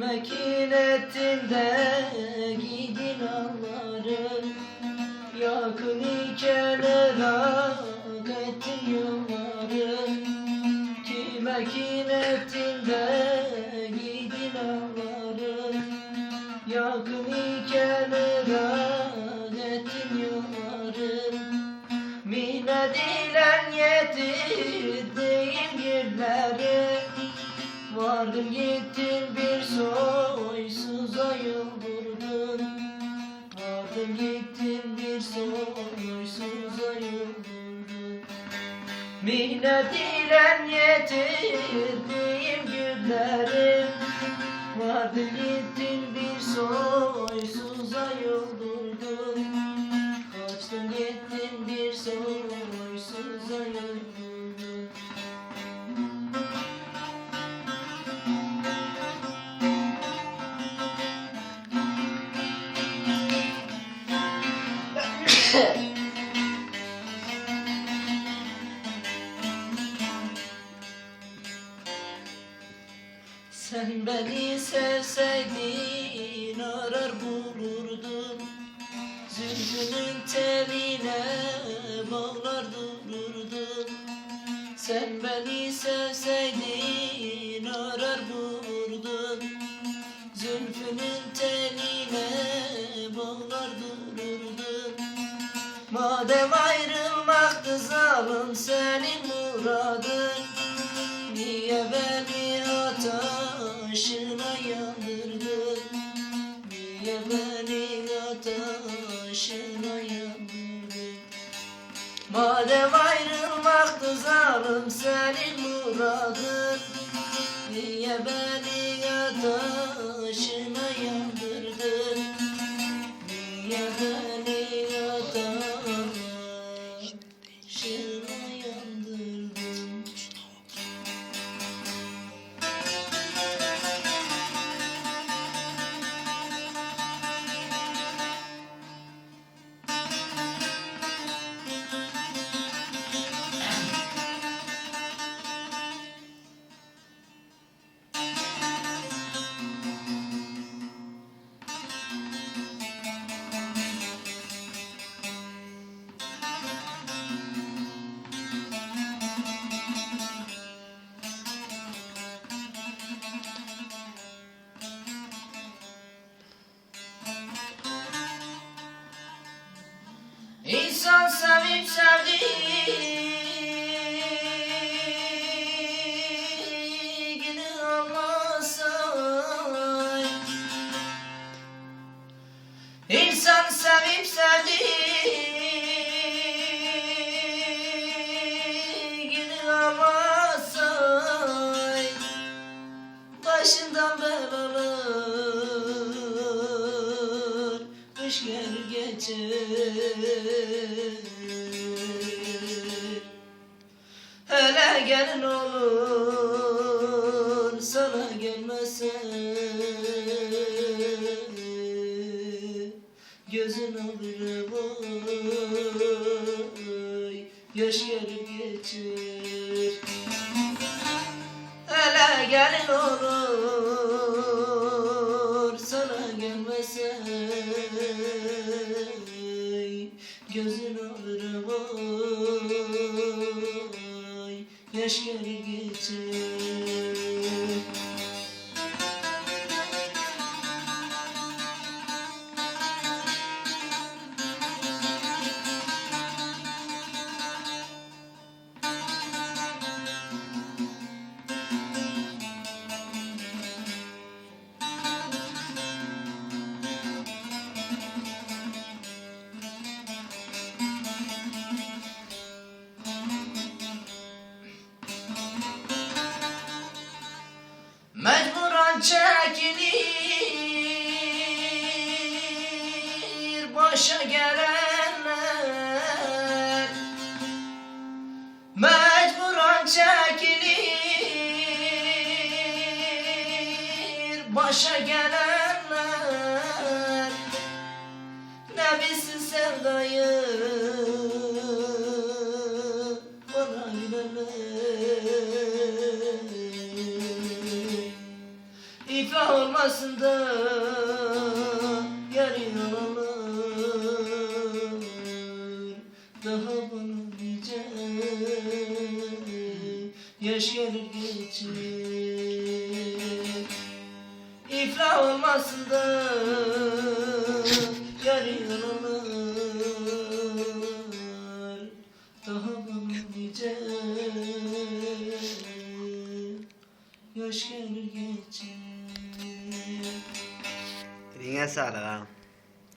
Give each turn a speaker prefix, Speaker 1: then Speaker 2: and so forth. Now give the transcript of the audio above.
Speaker 1: Kime kin ettin de gidin anları Yakın iken ırak ettin yolları Kime kin ettin de gidin anları Yakın iken ırak ettin yolları Mine dilen yetirdiğim günleri Vardın gittin bir soysuza yıldırdın Vardın gittin bir soysuza yıldırdın Mine dilen yetirdiğim günleri Vardın gittin bir soysuza yıldırdın Sen beni sevseydin arar bulurdum. Zülfünün teline bağlar dururdum Sen beni sevseydin arar bulurdum. Zülfünün teline Madem ayrılmaktı zalim senin muradın. Niye beni ateşine yandırdın? Niye beni ateşine yandırdın? Madem ayrılmaktı zalim senin muradın. Niye beni ateşine İnsan sevip sevdiğini anlasa İnsan sevip sevdiğini anlasa Başından belalar Kış gelir geçer Gelin olur Sana gelmese. Gözün alırım oy Yaş gelir geçer Hele gelin olur Sana gelmese. Gözün alırım oy Yaş gelir başa gelenler. Ne bilsin sevdayı? Bana bilenler İflah olmasın da yarın olur Daha bana nice yaş gelir geçer İflah olmasın da yarın olur Daha bana nice. Yaş gelir geçer
Speaker 2: Eline sağlık ağam.